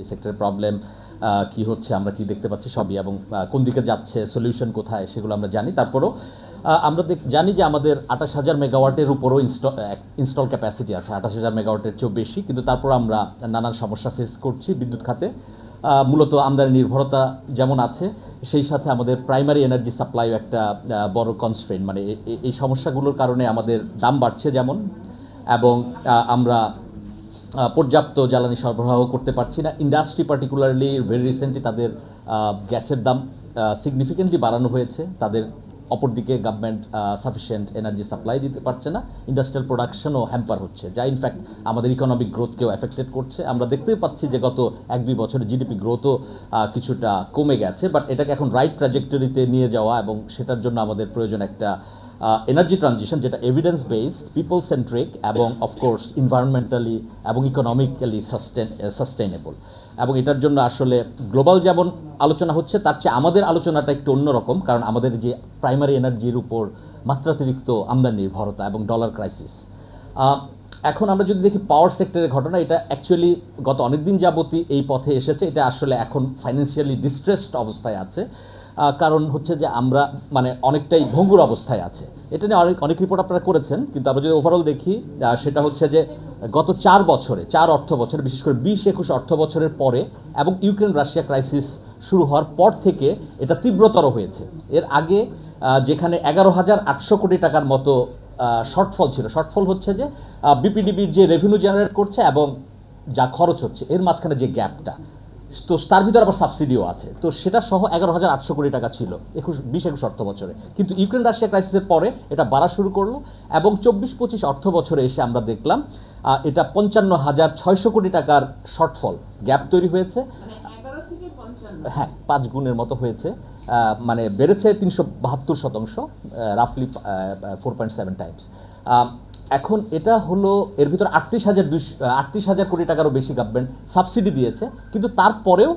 এই সেক্টরের প্রবলেম কি হচ্ছে, আমরা কি দেখতে পাচ্ছি সবই এবং কোন দিকে যাচ্ছে সলিউশন কোথায়, সেগুলো আমরা জানি। তারপরও আমরা জানি যে আমাদের আঠাশ হাজার মেগাওয়াটের উপরও ইনস্টল ইনস্টল ক্যাপাসিটি আছে। আঠাশ হাজার মেগাওয়াটের চেয়েও বেশি, কিন্তু তারপর আমরা নানান সমস্যা ফেস করছি বিদ্যুৎ খাতে। মূলত আমদানি নির্ভরতা যেমন আছে, সেই সাথে আমাদের প্রাইমারি এনার্জি সাপ্লাইও একটা বড় কনস্ট্রেন মানে এই সমস্যাগুলোর কারণে আমাদের দাম বাড়ছে যেমন, এবং আমরা পর্যাপ্ত জ্বালানি সরবরাহ করতে পারছি না। ইন্ডাস্ট্রি পার্টিকুলারলি ভেরি রিসেন্টলি তাদের গ্যাসের দাম সিগনিফিকেন্টলি বাড়ানো হয়েছে। তাদের অপরদিকে গভর্নমেন্ট সাফিসিয়েন্ট এনার্জি সাপ্লাই দিতে পারছে না। ইন্ডাস্ট্রিয়াল প্রোডাকশনও হ্যাম্পার হচ্ছে, যা ইনফ্যাক্ট আমাদের ইকোনমিক গ্রোথকেও এফেক্টেড করছে। আমরা দেখতেই পাচ্ছি যে গত এক দুই বছরে জিডিপি গ্রোথও কিছুটা কমে গেছে বাট এটাকে এখন রাইট ট্র্যাজেক্টরিতে নিয়ে যাওয়া এবং সেটার জন্য আমাদের প্রয়োজন একটা এনার্জি ট্রানজিশন যেটা এভিডেন্স বেসড পিপল সেন্ট্রিক এবং অফকোর্স ইনভায়রনমেন্টালি এবং ইকোনমিক্যালি সাস্টেন সাস্টেনেবল এবং এটার জন্য আসলে গ্লোবাল যেমন আলোচনা হচ্ছে, তার চেয়ে আমাদের আলোচনাটা একটু অন্যরকম, কারণ আমাদের যে প্রাইমারি এনার্জির উপর মাত্রাতিরিক্ত আমদানি নির্ভরতা এবং ডলার ক্রাইসিস এখন আমরা যদি দেখি পাওয়ার সেক্টরের ঘটনা, এটা অ্যাকচুয়ালি গত অনেক দিন যাবতই এই পথে এসেছে, এটা আসলে এখন ফাইন্যান্সিয়ালি ডিস্ট্রেসড অবস্থায় আছে। কারণ হচ্ছে যে আমরা মানে অনেকটাই ভঙ্গুর অবস্থায় আছে। এটা নিয়ে অনেক অনেক রিপোর্ট আপনারা করেছেন, কিন্তু আমরা যদি ওভারঅল দেখি সেটা হচ্ছে যে গত চার বছরে, চার অর্থ বছরে, বিশেষ করে বিশ একুশ অর্থ বছরের পরে এবং ইউক্রেন রাশিয়া ক্রাইসিস শুরু হওয়ার পর থেকে এটা তীব্রতর হয়েছে। এর আগে যেখানে এগারো হাজার আটশো কোটি টাকার মতো শর্টফল ছিল। শর্টফল হচ্ছে যে বিপিডিবির যে রেভিনিউ জেনারেট করছে এবং যা খরচ হচ্ছে, এর মাঝখানে যে গ্যাপটা তো তার ভিতরে আবার সাবসিডিও আছে। তো সেটা সহ এগারো হাজার আটশো কোটি টাকা ছিল একুশ বিশ একুশ অর্থ বছরে। কিন্তু ইউক্রেন রাশিয়া ক্রাইসিসের পরে এটা বাড়া শুরু করল এবং চব্বিশ পঁচিশ অর্থ বছরে এসে আমরা দেখলাম এটা পঞ্চান্ন হাজার ছয়শো কোটি টাকার শর্টফল গ্যাপ তৈরি হয়েছে। মানে হ্যাঁ পাঁচ গুণের মতো হয়েছে। মানে বেড়েছে তিনশো বাহাত্তর শতাংশ রাফলি ফোর পয়েন্ট সেভেন টাইমস এখন এটা হলো এর ভিতর আটত্রিশ হাজার দুইশো আটত্রিশ হাজার কোটি টাকারও বেশি গভর্নমেন্ট সাবসিডি দিয়েছে কিন্তু তারপরেও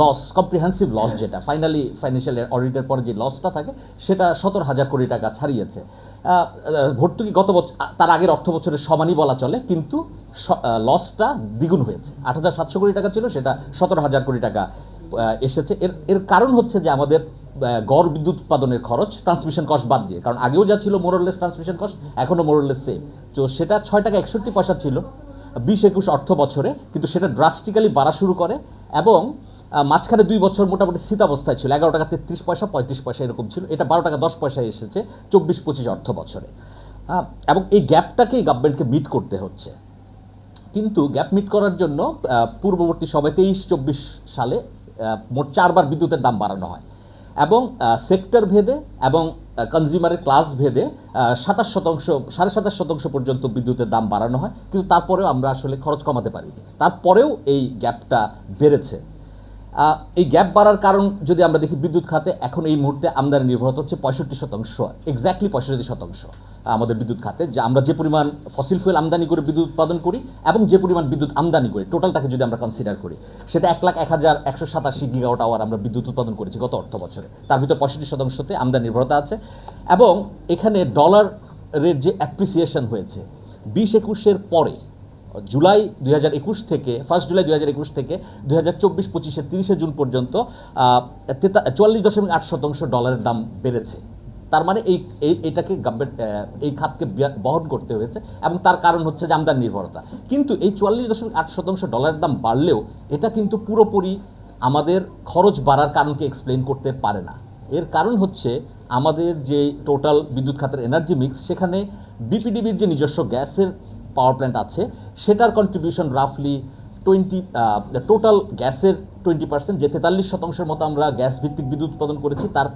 লস কম্প্রিহেন্সিভ লস যেটা ফাইনালি ফাইন্যান্সিয়াল অডিটের পরে যে লসটা থাকে সেটা সতেরো হাজার কোটি টাকা ছাড়িয়েছে। ভর্তুকি গত বছর তার আগের অর্থ বছরের সমানই বলা চলে কিন্তু লসটা দ্বিগুণ হয়েছে। আট হাজার সাতশো কোটি টাকা ছিল সেটা সতেরো হাজার কোটি টাকা এসেছে। এর এর কারণ হচ্ছে যে আমাদের গড় বিদ্যুৎ উৎপাদনের খরচ ট্রান্সমিশন কস্ট বাদ দিয়ে। কারণ আগেও যা ছিল মোরলেস ট্রান্সমিশন কস্ট এখনও মোরলেস সেম তো সেটা ছয় টাকা একষট্টি পয়সা ছিল, বিশ একুশ অর্থ বছরে, কিন্তু সেটা ড্রাস্টিক্যালি বাড়া শুরু করে এবং মাঝখানে দুই বছর মোটামুটি স্থিতাবস্থায় ছিল। এগারো টাকা তেত্রিশ পয়সা, পঁয়ত্রিশ পয়সা এরকম ছিল। এটা বারো টাকা দশ পয়সায় এসেছে, চব্বিশ পঁচিশ অর্থ বছরে। এবং এই গ্যাপটাকেই গভর্নমেন্টকে মিট করতে হচ্ছে। কিন্তু গ্যাপ মিট করার জন্য পূর্ববর্তী সময় তেইশ, চব্বিশ সালে মোট চারবার বিদ্যুতের দাম বাড়ানো হয়। এবং সেক্টর ভেদে এবং কনজিউমারের ক্লাস ভেদে সাতাশ শতাংশ, সাড়ে সাতাশ শতাংশ পর্যন্ত বিদ্যুতের দাম বাড়ানো হয়। কিন্তু তারপরেও আমরা আসলে খরচ কমাতে পারি তারপরেও এই গ্যাপটা বেড়েছে। এই গ্যাপ বাড়ার কারণ যদি আমরা দেখি বিদ্যুৎ খাতে, এখন এই মুহূর্তে আমদানি নির্ভরতা হচ্ছে পঁয়ষট্টি শতাংশ এক্স্যাক্টলি পঁয়ষট্টি শতাংশ আমাদের বিদ্যুৎ খাতে, যে আমরা যে পরিমাণ ফসিল ফুয়েল আমদানি করে বিদ্যুৎ উৎপাদন করি এবং যে পরিমাণ বিদ্যুৎ আমদানি করি টোটালটাকে যদি আমরা কনসিডার করি, সেটা এক লাখ এক হাজার একশো সাতাশি গিগাওয়াট আওয়ার আমরা বিদ্যুৎ উৎপাদন করেছি গত অর্থ বছরে। তার ভিতর পঁয়ষট্টি শতাংশতে আমদানি নির্ভরতা আছে এবং এখানে ডলারের যে অ্যাপ্রিসিয়েশন হয়েছে, বিশ একুশের পরে জুলাই দুই হাজার একুশ থেকে ফার্স্ট জুলাই দুই হাজার একুশ থেকে দুই হাজার চব্বিশ পঁচিশের তিরিশে জুন পর্যন্ত চুয়াল্লিশ দশমিক আট শতাংশ ডলারের দাম বেড়েছে। তার মানে এই, এই- এটাকে গভর্নমেন্ট এই খাতকে বহন করতে হয়েছে এবং তার কারণ হচ্ছে যে আমদানি নির্ভরতা। কিন্তু এই চুয়াল্লিশ দশমিক আট শতাংশ ডলারের দাম বাড়লেও এটা কিন্তু পুরোপুরি আমাদের খরচ বাড়ার কারণকে এক্সপ্লেন করতে পারে না। এর কারণ হচ্ছে আমাদের যে টোটাল বিদ্যুৎ খাতের এনার্জি মিক্স সেখানে বিপিডিবির যে নিজস্ব গ্যাসের পাওয়ার প্ল্যান্ট আছে, সেটার কন্ট্রিবিউশন রাফলি টোয়েন্টি টোটাল গ্যাসের টোয়েন্টি পার্সেন্ট যে তেতাল্লিশ শতাংশের মতো আমরা গ্যাস ভিত্তিক বিদ্যুৎ উৎপাদন করেছি, তার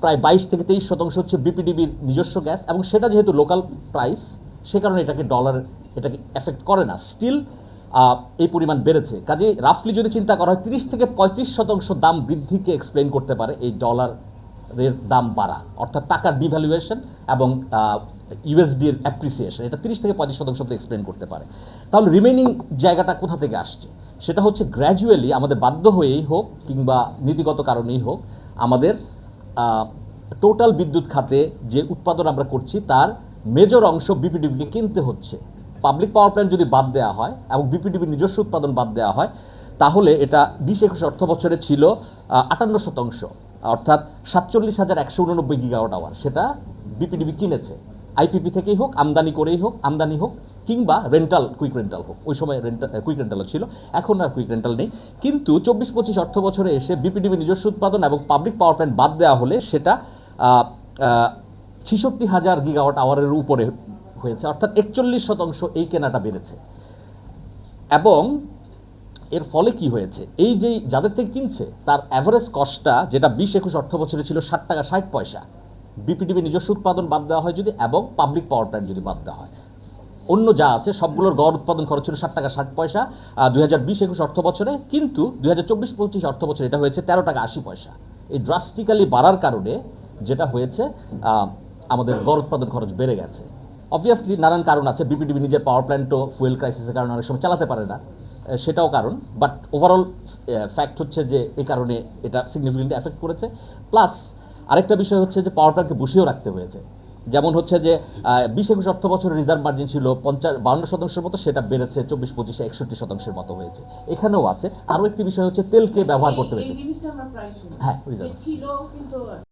প্রায় বাইশ থেকে তেইশ শতাংশ হচ্ছে বিপিডিবির নিজস্ব গ্যাস, এবং সেটা যেহেতু লোকাল প্রাইস সে কারণে এটাকে ডলার এটাকে এফেক্ট করে না। স্টিল এই পরিমাণ বেড়েছে। কাজে রাফলি যদি চিন্তা করা হয়, তিরিশ থেকে পঁয়ত্রিশ শতাংশ দাম বৃদ্ধিকে এক্সপ্লেন করতে পারে এই ডলারের দাম বাড়া, অর্থাৎ টাকার ডিভ্যালুয়েশন এবং ইউএসডির অ্যাপ্রিসিয়েশন এটা তিরিশ থেকে পঁচিশ শতাংশ অব্দি এক্সপ্লেন করতে পারে তাহলে রিমেনিং জায়গাটা কোথা থেকে আসছে? সেটা হচ্ছে গ্র্যাজুয়ালি আমাদের বাধ্য হয়েই হোক কিংবা নীতিগত কারণেই হোক, আমাদের টোটাল বিদ্যুৎ খাতে যে উৎপাদন আমরা করছি তার মেজর অংশ বিপিডিবিকে কিনতে হচ্ছে। পাবলিক পাওয়ার প্ল্যান্ট যদি বাদ দেওয়া হয় এবং বিপিডিবির নিজস্ব উৎপাদন বাদ দেওয়া হয়, তাহলে এটা বিশ একুশ অর্থ বছরে ছিল আটান্ন শতাংশ। অর্থাৎ সাতচল্লিশ হাজার একশো উননব্বই গিগাওয়াট আওয়ার সেটা বিপিডিবি কিনেছে। আইপিপি থেকেই হোক, আমদানি করেই হোক, আমদানি হোক, কিংবা রেন্টাল কুইক রেন্টাল হোক। ওই সময় রেন্টাল কুইক রেন্টালও ছিল, এখন আর কুইক রেন্টাল নেই। কিন্তু চব্বিশ পঁচিশ অর্থ বছরে এসে বিপিডিবি নিজস্ব উৎপাদন এবং পাবলিক পাওয়ার প্ল্যান্ট বাদ দেওয়া হলে সেটা ছিষট্টি হাজার গিগাওয়াট আওয়ারের উপরে হয়েছে। অর্থাৎ একচল্লিশ শতাংশ এই কেনাটা বেড়েছে। এবং এর ফলে কি হয়েছে? এই যে যাদের থেকে কিনছে, তার অ্যাভারেজ কস্টটা যেটা বিশ একুশ অর্থ বছরে ছিল ষাট টাকা, ষাট পয়সা। বিপিডিবি নিজস্ব উৎপাদন বাদ দেওয়া হয় যদি, এবং পাবলিক পাওয়ার প্ল্যান্ট যদি বাদ দেওয়া হয়। অন্য যা আছে, সবগুলোর গড় উৎপাদন খরচ ছিল ষাট টাকা ষাট পয়সা দুই হাজার বিশ একুশ অর্থ বছরে, কিন্তু দুই হাজার চব্বিশ পঁচিশ অর্থ বছরে এটা হয়েছে তেরো টাকা আশি পয়সা। এই ড্রাস্টিক্যালি বাড়ার কারণে যেটা হয়েছে আমাদের গড় উৎপাদন খরচ বেড়ে গেছে। অবভিয়াসলি নানান কারণ আছে, বিপিডিবি নিজের পাওয়ার প্ল্যান্টও ফুয়েল ক্রাইসিসের কারণে অনেক সময় চালাতে পারে না সেটাও কারণ বাট ওভারঅল ফ্যাক্ট হচ্ছে যে এই কারণে এটা সিগনিফিকেন্টলি এফেক্ট করেছে। প্লাস আরেকটা বিষয় হচ্ছে যে পাওয়ার প্ল্যান্টকে বসিয়েও রাখতে হয়েছে। যেমন হচ্ছে যে বিশ একুশ অর্থ বছরের রিজার্ভ মার্জিন ছিল পঞ্চাশ বাউন্ন শতাংশের মতো সেটা বেড়েছে চব্বিশ পঁচিশে একষট্টি শতাংশের মতো হয়েছে। এখানেও আছে। আরও একটি বিষয় হচ্ছে তেলকে ব্যবহার করতে হয়েছে। হ্যাঁ,